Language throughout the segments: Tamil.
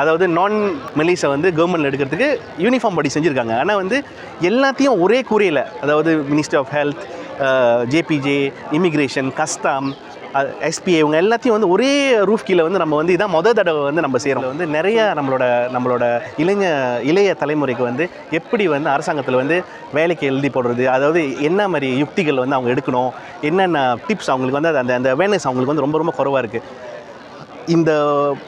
அதாவது நான் மெலிஸை வந்து கவர்மெண்ட் எடுக்கிறதுக்கு யூனிஃபார்ம் படி செஞ்சுருக்காங்க. ஆனால் வந்து எல்லாத்தையும் ஒரே கூரையில் அதாவது ministry of health JPJ immigration custom SBI இவங்க எல்லாத்தையும் வந்து ஒரே ரூஃப் கீழே வந்து நம்ம வந்து இதான் மொதல் தடவை வந்து நம்ம செய்கிறோம் வந்து நிறைய நம்மளோட நம்மளோட இளைஞ இளைய தலைமுறைக்கு வந்து எப்படி வந்து அரசாங்கத்தில் வந்து வேலைக்கு எழுதி போடுறது அதாவது என்ன மாதிரி யுக்திகள் வந்து அவங்க எடுக்கணும் என்னென்ன டிப்ஸ் அவங்களுக்கு வந்து அந்த அந்த அவேர்னஸ் அவங்களுக்கு வந்து ரொம்ப ரொம்ப குறைவாக இருக்குது இந்த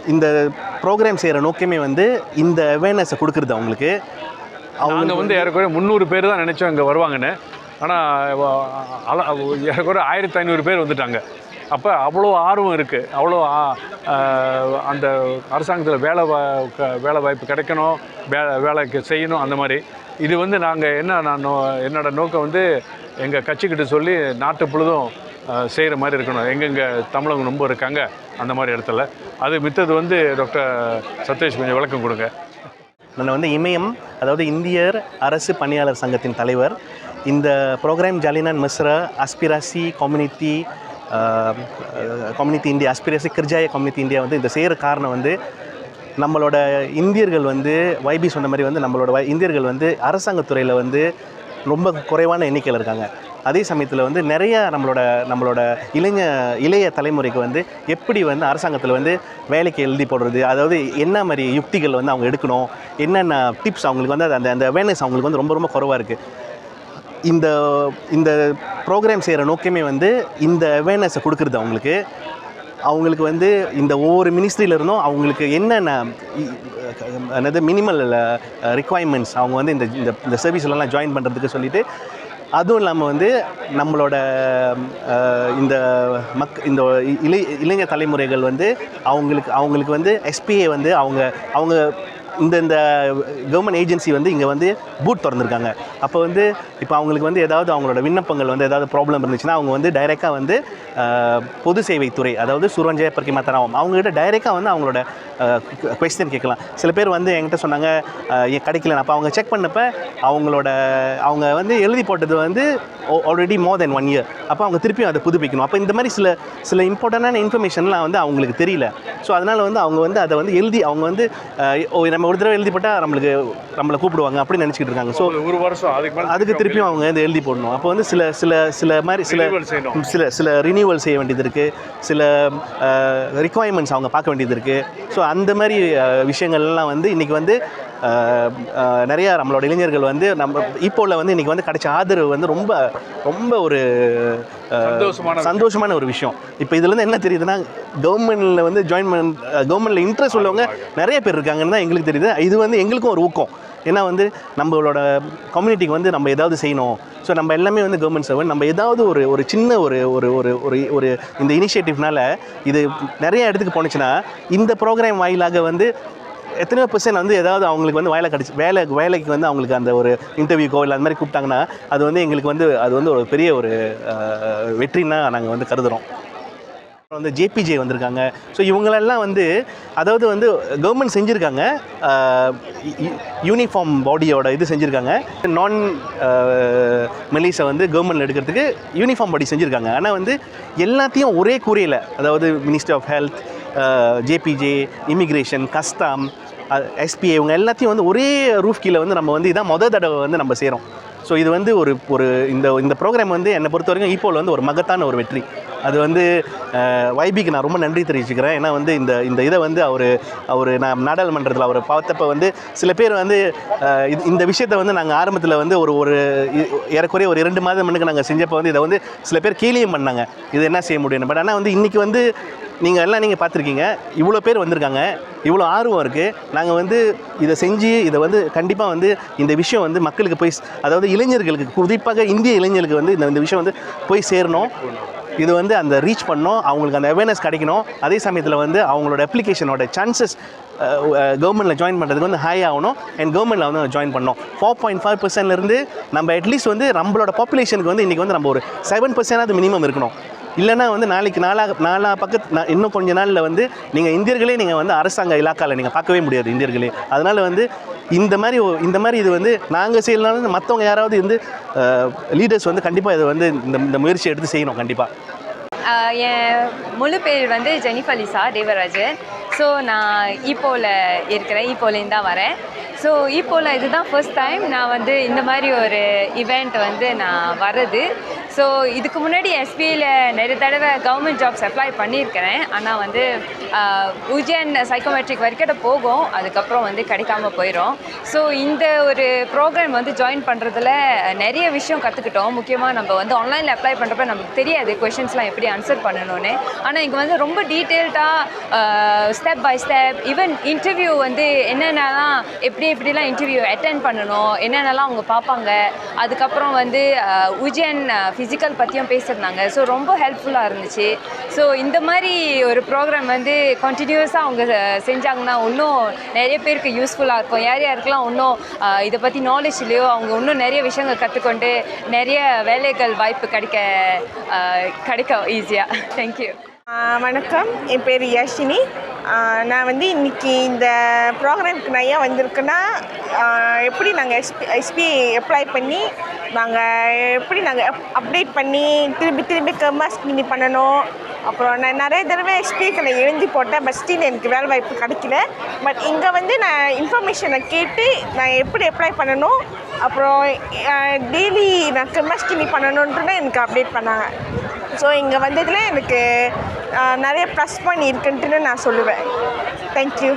இந்த ப்ரோக்ராம் செய்கிற நோக்கமே வந்து இந்த அவேர்னஸை கொடுக்குறது அவங்களுக்கு. அவங்க வந்து ஏறக்குறைய முந்நூறு பேர் தான் நினச்சோம் இங்கே வருவாங்கன்னு. ஆனால் ஏறக்குறைய ஆயிரத்தி ஐநூறு பேர் வந்துட்டாங்க. அப்போ அவ்வளோ ஆர்வம் இருக்குது அவ்வளோ அந்த அரசாங்கத்தில் வேலை வா- க- வேலை வாய்ப்பு கிடைக்கணும். வேலை வேலைக்கு செய்யணும் அந்த மாதிரி. இது வந்து நாங்கள் என்ன நான் நோ- என்னோட நோக்கம் வந்து எங்கள் கட்சிக்கிட்ட சொல்லி நாட்டு பொழுதும் செய்கிற மாதிரி இருக்கணும். எங்கெங்கே தமிழங்க ரொம்ப இருக்காங்க அந்த மாதிரி இடத்துல. அது மித்தது வந்து டாக்டர் சதீஷ் கொஞ்சம் விளக்கம் கொடுங்க. நான் வந்து இமயம் அதாவது இந்தியர் அரசு பணியாளர் சங்கத்தின் தலைவர். இந்த ப்ரோக்ராம் ஜாலினான் மிஸ்ரா அஸ்பிராசி கம்யூனிட்டி கம்யூனிட்டி இந்தியா அஸ்பிராசி கிர்ஜாய கம்யூனிட்டி இந்தியா வந்து இந்த செய்கிற காரணம் வந்து நம்மளோட இந்தியர்கள் வந்து வைபி சொன்ன மாதிரி வந்து நம்மளோட வை- இந்தியர்கள் வந்து அரசாங்கத்துறையில் வந்து ரொம்ப குறைவான எண்ணிக்கையில் இருக்காங்க. அதே சமயத்தில் வந்து நிறைய நம்மளோட நம்மளோட இளைஞ இளைய தலைமுறைக்கு வந்து எப்படி வந்து அரசாங்கத்தில் வந்து வேலைக்கு எழுதி போடுறது அதாவது என்ன மாதிரி யுக்திகள் வந்து அவங்க எடுக்கணும் என்னென்ன டிப்ஸ் அவங்களுக்கு வந்து அந்த அந்த அவேர்னஸ் அவங்களுக்கு வந்து ரொம்ப ரொம்ப குறைவாக இருக்குது இந்த இந்த ப்ரோக்ராம் செய்கிற நோக்கமே வந்து இந்த அவேர்னஸை கொடுக்குறது அவங்களுக்கு. அவங்களுக்கு வந்து இந்த ஒவ்வொரு மினிஸ்ட்ரியில இருந்தும் அவங்களுக்கு என்னென்ன அதாவது என்னது மினிமல் ரிக்குவயர்மெண்ட்ஸ் அவங்க வந்து இந்த இந்த இந்த சர்வீஸ்லலாம் ஜாயின் பண்ணுறதுக்கு சொல்லிவிட்டு அதுவும் இல்லாமல் வந்து நம்மளோட இந்த மக் இந்த இளை இளைஞர் தலைமுறைகள் வந்து அவங்களுக்கு அவங்களுக்கு வந்து எஸ்பிஐ வந்து அவங்க அவங்க இந்த இந்த கவர்மெண்ட் ஏஜென்சி வந்து இங்கே வந்து பூட் திறந்துருக்காங்க. அப்போ வந்து இப்போ அவங்களுக்கு வந்து ஏதாவது அவங்களோட விண்ணப்பங்கள் வந்து ஏதாவது ப்ராப்ளம் இருந்துச்சுன்னா அவங்க வந்து டைரெக்டாக வந்து பொது சேவைத்துறை அதாவது சுரஞ்சய பர்கிமத்தனாவும் அவங்ககிட்ட டைரெக்டாக வந்து அவங்களோட கொஸ்டின் கேட்கலாம். சில பேர் வந்து என்கிட்ட சொன்னாங்க என் கிடைக்கல அப்போ அவங்க செக் பண்ணப்ப அவங்களோட அவங்க வந்து எழுதி போட்டது வந்து already more than one year அப்போ அவங்க திருப்பியும் அதை புதுப்பிக்கணும். அப்போ இந்த மாதிரி சில சில இம்பார்ட்டண்டான இன்ஃபர்மேஷன்லாம் வந்து அவங்களுக்கு தெரியல. ஸோ அதனால் வந்து அவங்க வந்து அதை வந்து எழுதி அவங்க வந்து நம்ம நம்ம ஒரு தடவை எழுதி போட்டால் நம்மளுக்கு நம்மளை கூப்பிடுவாங்க அப்படின்னு நினச்சிக்கிட்டு இருக்காங்க. ஸோ ஒரு வருஷம் அதுக்கு அதுக்கு திருப்பியும் அவங்க வந்து எழுதி போடணும். அப்போ வந்து சில சில சில மாதிரி சில. சில சில ரினியூவல் செய்ய வேண்டியது இருக்குது சில ரிக்குவயர்மெண்ட்ஸ் அவங்க பார்க்க வேண்டியது இருக்குது ஸோ அந்த மாதிரி விஷயங்கள்லாம் வந்து இன்றைக்கி வந்து நிறையா நம்மளோட இளைஞர்கள் வந்து நம்ம இப்போல வந்து இன்றைக்கி வந்து கிடைச்ச ஆதரவு வந்து ரொம்ப ரொம்ப ஒரு சந்தோஷமான சந்தோஷமான ஒரு விஷயம். இப்போ இதுலேருந்து என்ன தெரியுதுன்னா கவர்மெண்ட்டில் வந்து ஜாயின் பண்ண கவர்மெண்ட்டில் இன்ட்ரெஸ்ட் உள்ளவங்க நிறைய பேர் இருக்காங்கன்னு தான் எங்களுக்கு தெரியுது. இது வந்து எங்களுக்கும் ஒரு ஊக்கம். ஏன்னா வந்து நம்மளோட கம்யூனிட்டிக்கு வந்து நம்ம ஏதாவது செய்யணும். ஸோ நம்ம எல்லாமே வந்து கவர்மெண்ட் சர்வன் நம்ம ஏதாவது ஒரு ஒரு சின்ன ஒரு ஒரு ஒரு ஒரு ஒரு இந்த இனிஷியேட்டிவ்னால இது நிறைய இடத்துக்கு போணுச்சுன்னா இந்த ப்ரோக்ராம் வாயிலாக வந்து எத்தனையோ பர்சன்ட் வந்து ஏதாவது அவங்களுக்கு வந்து வேலை கிடச்சி வேலை வேலைக்கு வந்து அவங்களுக்கு அந்த ஒரு இன்டர்வியூக்கோ இல்லை அந்த மாதிரி கூப்பிட்டாங்கன்னா அது வந்து எங்களுக்கு வந்து அது வந்து ஒரு பெரிய ஒரு வெற்றின்னா நாங்கள் வந்து கருதுகிறோம் வந்து ஜேபிஜே வந்திருக்காங்க. ஸோ இவங்களெல்லாம் வந்து அதாவது வந்து கவர்மெண்ட் செஞ்சுருக்காங்க. யூனிஃபார்ம் பாடியோட இது செஞ்சுருக்காங்க. நான் மெலிஸை வந்து கவர்மெண்ட் எடுக்கிறதுக்கு யூனிஃபார்ம் பாடி செஞ்சுருக்காங்க. ஆனால் வந்து எல்லாத்தையும் ஒரே கூரையில் அதாவது ministry of health JPJ immigration custom SBI இவங்க எல்லாத்தையும் வந்து ஒரே ரூஃப் கீழே வந்து நம்ம வந்து இதான் மொதல் தடவை வந்து நம்ம செய்கிறோம் ஸோ இது வந்து ஒரு ஒரு இந்த இந்த ப்ரோக்ராம் வந்து என்னை பொறுத்த வரைக்கும் ஈப்போவில் வந்து ஒரு மகத்தான ஒரு வெற்றி. அது வந்து வைபிக்கு நான் ரொம்ப நன்றி தெரிவிச்சுக்கிறேன். ஏன்னா வந்து இந்த இந்த இதை வந்து அவர் அவர் நான் நாடாளுமன்றத்தில் அவர் பார்த்தப்ப வந்து சில பேர் வந்து இந்த விஷயத்தை வந்து நாங்கள் ஆரம்பத்தில் வந்து ஒரு ஒரு ஏறக்குறைய ஒரு இரண்டு மாதம் மண்ணுக்கு நாங்கள் செஞ்சப்போ வந்து இதை வந்து சில பேர் கேலியும் பண்ணாங்க. இது என்ன செய்ய முடியும் பட் ஆனால் வந்து இன்றைக்கி வந்து நீங்கள் எல்லாம் நீங்கள் பார்த்துருக்கீங்க. இவ்வளோ பேர் வந்திருக்காங்க. இவ்வளோ ஆர்வம் இருக்குது நாங்கள் வந்து இதை செஞ்சு இதை வந்து கண்டிப்பாக வந்து இந்த விஷயம் வந்து மக்களுக்கு போய் அதாவது இளைஞர்களுக்கு குறிப்பாக இந்திய இளைஞர்களுக்கு வந்து இந்த இந்த விஷயம் வந்து போய் சேரணும். இது வந்து அந்த ரீச் பண்ணணும். அவங்களுக்கு அந்த அவேர்னஸ் கிடைக்கணும். அதே சமயத்தில் வந்து அவங்களோட அப்ளிகேஷனோட சான்சஸ் கவர்மெண்ட்டில் ஜாயின் பண்ணுறதுக்கு வந்து ஹை ஆகணும். அண்ட் கவர்மெண்ட்டில் வந்து ஜாயின் பண்ணோம் ஃபோர் பாயிண்ட் ஃபைவ் பர்சன்ட்லேருந்து நம்ம அட்லீஸ்ட் வந்து நம்மளோட பாப்புலேஷனுக்கு வந்து இன்றைக்கி வந்து நம்ம ஒரு செவன் பர்சன்டாவது மினிமம் இருக்கணும். இல்லைன்னா வந்து நாளைக்கு நாலா நாலா பக்கத்து நா- இன்னும் கொஞ்ச நாளில் வந்து நீங்கள் இந்தியர்களே நீங்கள் வந்து அரசாங்க இலாக்காவில் நீங்கள் பார்க்கவே முடியாது இந்தியர்களே. அதனால் வந்து இந்த மாதிரி இந்த மாதிரி இது வந்து நாங்கள் செய்யலனாலும் மற்றவங்க யாராவது வந்து லீடர்ஸ் வந்து கண்டிப்பாக இதை வந்து இந்த இந்த முயற்சி எடுத்து செய்யணும் கண்டிப்பாக என் முழு பேர் வந்து ஜெனிஃபலிசா தேவராஜன். ஸோ நான் ஈப்போவில் இருக்கிறேன் இப்போலேருந்து தான் வரேன். ஸோ இப்போவில் இதுதான் ஃபர்ஸ்ட் டைம் நான் வந்து இந்த மாதிரி ஒரு இவெண்ட் வந்து நான் வர்றது. ஸோ இதுக்கு முன்னாடி எஸ்பிஐயில் நிறைய தடவை கவர்மெண்ட் ஜாப்ஸ் அப்ளை பண்ணியிருக்கிறேன். ஆனால் வந்து உஜியன் சைக்கோமெட்ரிக் வரைக்கும் போகும். அதுக்கப்புறம் வந்து கிடைக்காம போயிடும் ஸோ இந்த ஒரு ப்ரோக்ராம் வந்து ஜாயின் பண்ணுறதுல நிறைய விஷயம் கற்றுக்கிட்டோம் முக்கியமாக நம்ம வந்து ஆன்லைனில் அப்ளை பண்ணுறப்ப நமக்கு தெரியாது கொஷின்ஸ்லாம் எப்படி ஆன்சர் பண்ணணும்னு. ஆனால் இங்கே வந்து ரொம்ப டீட்டெயில்டாக step by step even interview வந்து என்னென்னலாம் எப்படி எப்படிலாம் இன்டர்வியூ அட்டன் பண்ணணும் என்னென்னலாம் அவங்க பார்ப்பாங்க. அதுக்கப்புறம் வந்து அஹ், ஃபிசிக்கல் பற்றியும் பேசியிருந்தாங்க. ஸோ ரொம்ப ஹெல்ப்ஃபுல்லாக இருந்துச்சு. ஸோ இந்த மாதிரி ஒரு ப்ரோக்ராம் வந்து கண்டினியூஸாக அவங்க செஞ்சாங்கன்னா இன்னும் நிறைய பேருக்கு யூஸ்ஃபுல்லாக இருக்கும். யார் யாருக்கெல்லாம் இன்னும் இதை பற்றி நாலேஜ் இல்லையோ அவங்க இன்னும் நிறைய விஷயங்கள் கற்றுக்கொண்டு நிறைய வேலைகள் வாய்ப்பு கிடைக்க கிடைக்கும் ஈஸியாக தேங்க்யூ வணக்கம். என் பேர் யஷினி. நான் வந்து இன்னைக்கு இந்த ப்ரோக்ராமுக்கு நான் ஏன் வந்திருக்கேன்னா எப்படி நாங்கள் எஸ்பி எஸ்பி அப்ளை பண்ணி நாங்கள் எப்படி நாங்கள் அப்டேட் பண்ணி திரும்பி திரும்பி கம்மா ஸ்கினி பண்ணணும். அப்புறம் நான் நிறைய தடவை எஸ்பிக்கு நான் எழுதி போட்டேன் பட் ஸ்டில் எனக்கு வேலை வாய்ப்பு கிடைக்கல. பட் இங்கே வந்து நான் இன்ஃபர்மேஷனை கேட்டு நான் எப்படி அப்ளை பண்ணணும் அப்புறம் டெய்லி நான் கம்மா ஸ்கினி பண்ணணுன்ட்டு எனக்கு அப்டேட் பண்ணாங்க. ஸோ இங்கே வந்ததில் எனக்கு நிறைய ப்ளஸ் பாயிண்ட் இருக்குன்ட்டுன்னு நான் சொல்லுவேன். தேங்க்யூ